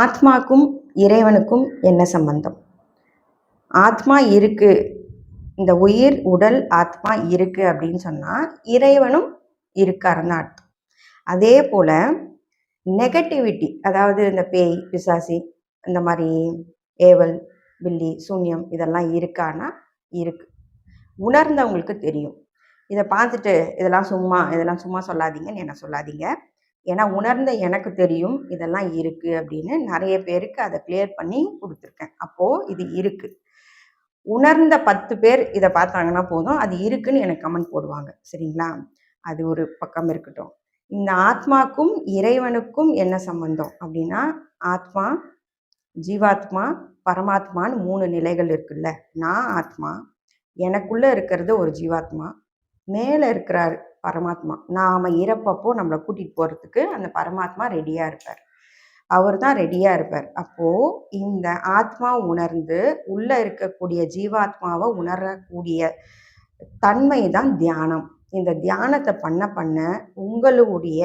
ஆத்மாக்கும் இறைவனுக்கும் என்ன சம்பந்தம்? ஆத்மா இருக்கு. இந்த உயிர் உடல் ஆத்மா இருக்கு அப்படின்னு சொன்னால் இறைவனும் இருக்காருன்னு அர்த்தம். அதே போல் நெகட்டிவிட்டி அதாவது இந்த பேய் பிசாசி இந்த மாதிரி ஏவல் பில்லி சூன்யம் இதெல்லாம் இருக்கான்னா இருக்கு. உணர்ந்தவங்களுக்கு தெரியும். இதை பார்த்துட்டு இதெல்லாம் சும்மா இதெல்லாம் சும்மா சொல்லாதீங்கன்னு என்ன சொல்லாதீங்க? ஏன்னா உணர்ந்த எனக்கு தெரியும் இதெல்லாம் இருக்குது அப்படின்னு நிறைய பேருக்கு அதை கிளியர் பண்ணி கொடுத்துருக்கேன். அப்போது இது இருக்குது உணர்ந்த பத்து பேர் இதை பார்த்தாங்கன்னா போதும். அது இருக்குன்னு எனக்கு கமெண்ட் போடுவாங்க. சரிங்களா? அது ஒரு பக்கம் இருக்கட்டும். இந்த ஆத்மாக்கும் இறைவனுக்கும் என்ன சம்பந்தம்? அப்படின்னா ஆத்மா ஜீவாத்மா பரமாத்மான்னு மூணு நிலைகள் இருக்குல்ல. நான் ஆத்மா எனக்குள்ளே இருக்கிறது ஒரு ஜீவாத்மா மேலே இருக்கிறார் பரமாத்மா. நாம் இறப்பப்போ நம்மளை கூட்டிகிட்டு போகிறதுக்கு அந்த பரமாத்மா ரெடியாக இருப்பார். அவர் தான் ரெடியாக இருப்பார். அப்போது இந்த ஆத்மா உணர்ந்து உள்ளே இருக்கக்கூடிய ஜீவாத்மாவை உணரக்கூடிய தன்மை தான் தியானம். இந்த தியானத்தை பண்ண பண்ண உங்களுடைய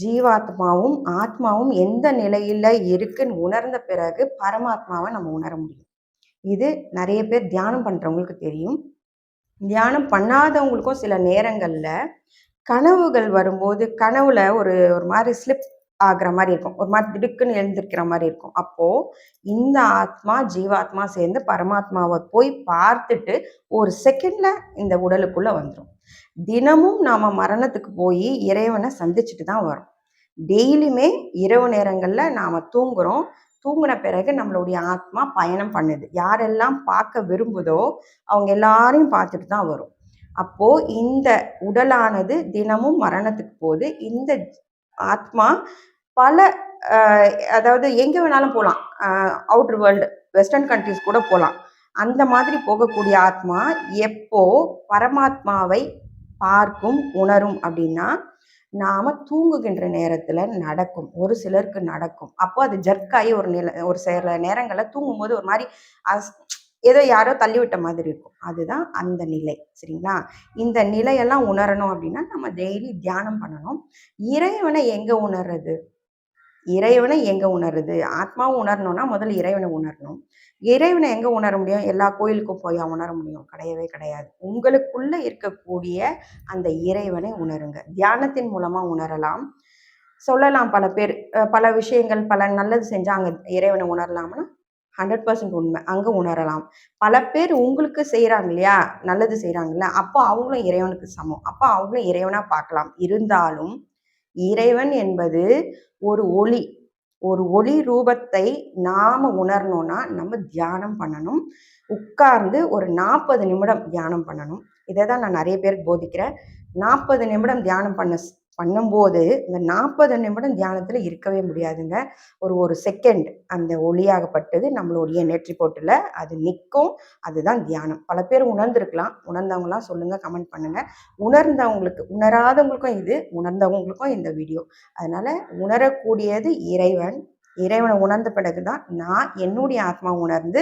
ஜீவாத்மாவும் ஆத்மாவும் எந்த நிலையில் இருக்குன்னு உணர்ந்த பிறகு பரமாத்மாவை நம்ம உணர முடியும். இது நிறைய பேர் தியானம் பண்ணுறவங்களுக்கு தெரியும். தியானம் பண்ணாதவங்களுக்கும் சில நேரங்களில் கனவுகள் வரும்போது கனவுல ஒரு ஒரு மாதிரி ஸ்லிப் ஆகிற மாதிரி இருக்கும். ஒரு மாதிரி திடுக்குன்னு எழுந்திருக்கிற மாதிரி இருக்கும். அப்போது இந்த ஆத்மா ஜீவாத்மா சேர்ந்து பரமாத்மாவை போய் பார்த்துட்டு ஒரு செகண்டில் இந்த உடலுக்குள்ளே வந்துடும் தினமும் நாம் மரணத்துக்கு போய் இறைவனை சந்திச்சுட்டு தான் வரோம் டெய்லியுமே இரவு நேரங்களில் நாம் தூங்குகிறோம் தூங்கின பிறகு நம்மளுடைய ஆத்மா பயணம் பண்ணுது. யாரெல்லாம் பார்க்க விரும்புதோ அவங்க எல்லாரையும் பார்த்துட்டு தான் வரும். அப்போது இந்த உடலானது தினமும் மரணத்துக்கு போது இந்த ஆத்மா பல அதாவது எங்கே வேணாலும் போகலாம் அவுட்ரு வேர்ல்டு வெஸ்டர்ன் கண்ட்ரிஸ் கூட போகலாம் அந்த மாதிரி போகக்கூடிய ஆத்மா எப்போ பரமாத்மாவை பார்க்கும் உணரும் அப்படின்னா நாம் தூங்குகின்ற நேரத்தில் நடக்கும். ஒரு சிலருக்கு நடக்கும். அப்போ அது ஜர்க்காகி ஒரு நில ஒரு சில நேரங்களில் தூங்கும்போது ஒரு மாதிரி ஏதோ யாரோ தள்ளிவிட்ட மாதிரி இருக்கும். அதுதான் அந்த நிலை. சரிங்களா? இந்த நிலையெல்லாம் உணரணும் அப்படின்னா நம்ம டெய்லி தியானம் பண்ணணும். இறைவனை எங்கே உணர்றது? இறைவனை எங்கே உணருது? ஆத்மாவும் உணரணும்னா முதல்ல இறைவனை உணரணும். இறைவனை எங்கே உணர முடியும்? எல்லா கோயிலுக்கும் போய் உணர முடியும். கிடையவே கிடையாது. உங்களுக்குள்ளே இருக்கக்கூடிய அந்த இறைவனை உணருங்க. தியானத்தின் மூலமாக உணரலாம். சொல்லலாம் பல பேர். பல விஷயங்கள் பல நல்லது செஞ்சால் அங்கே இறைவனை உணரலாம்னா ஹண்ட்ரட் பர்சன்ட் உண்மை. அங்கே உணரலாம். பல பேர் உங்களுக்கு செய்கிறாங்க இல்லையா? நல்லது செய்கிறாங்கல்ல அப்போ அவங்களும் இறைவனுக்கு சமம். அப்போ அவங்களும் இறைவனாக பார்க்கலாம். இருந்தாலும் இறைவன் என்பது ஒரு ஒளி. ஒரு ஒளி ரூபத்தை நாம் உணரணும்னா நம்ம தியானம் பண்ணணும். உட்கார்ந்து ஒரு நாற்பது நிமிடம் தியானம் பண்ணணும். இதை தான் நான் நிறைய பேருக்கு போதிக்கிறேன். நாற்பது நிமிடம் தியானம் பண்ண பண்ணும்போது இந்த நாற்பது நிமிடம் தியானத்தில் இருக்கவே முடியாதுங்க. ஒரு ஒரு செகண்ட் அந்த ஒளியாகப்பட்டது நம்மளுடைய நெற்றி போட்டில் அது நிற்கும். அதுதான் தியானம். பல பேர் உணர்ந்துருக்கலாம். உணர்ந்தவங்களாம் சொல்லுங்கள் கமெண்ட் பண்ணுங்கள் உணர்ந்தவங்களுக்கு உணராதவங்களுக்கும் இது உணர்ந்தவங்களுக்கும் இந்த வீடியோ அதனால் உணரக்கூடியது இறைவன். இறைவனை உணர்ந்த பிறகு தான் நான் என்னுடைய ஆத்மா உணர்ந்து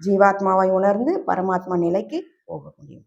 ஜீவாத்மாவை உணர்ந்து பரமாத்மா நிலைக்கு போக முடியும்.